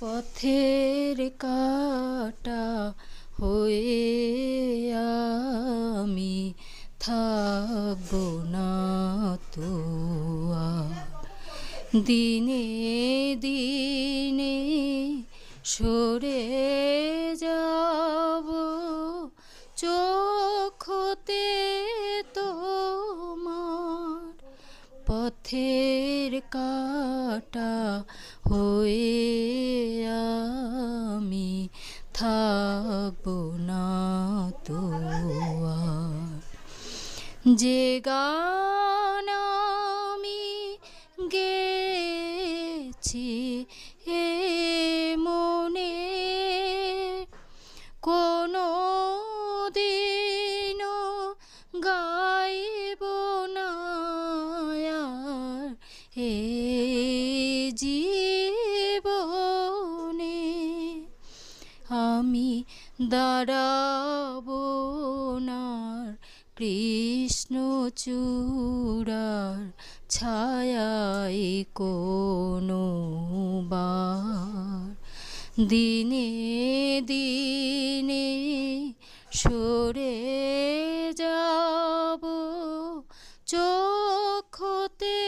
পথের কাটা হয়ে আমি থাকব না তো দিনে দিনে সরে যাব চোখ হতে তোমার। পথের কাটা হয়ে থাকব না তো যে গান আমি গেছি এ মনে কোনো দাঁড়াবো নার কৃষ্ণ চূড়ার ছায়ায় কোনো বার। দিনে দিনে সরে যাব, চোখতে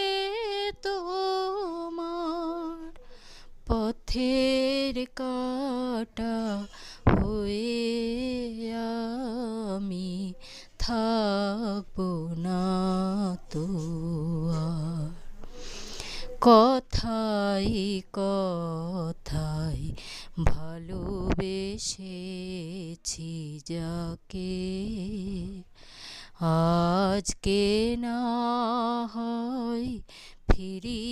তোমার পথের কাটা হয়ে আমি থাকব না তো কথাই কথাই ভালোবেসেছি যাকে। আজকে না হয় ফিরিয়ে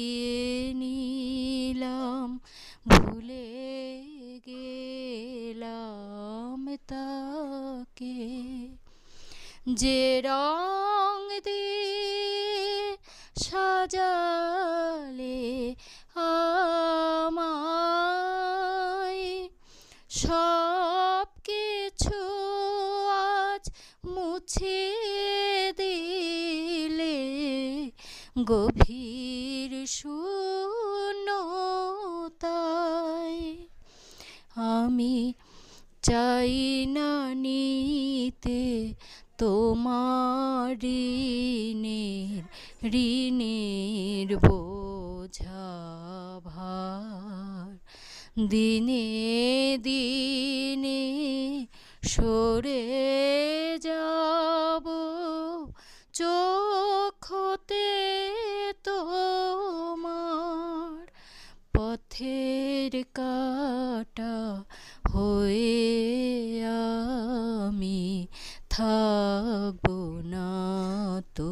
যে রং দিয়ে সাজালে আমায়। সব কিছু আজ মুছে দিলে গভীর শূন্যতায়। আমি চাই না নিতে তোমার ঋণের ঋণের বোঝা ভার। দিনে দিনে সরে যাব চোখতে তোমার পথের কাটা তো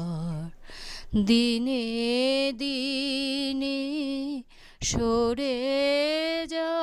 আর দিনে দিনে সরে যা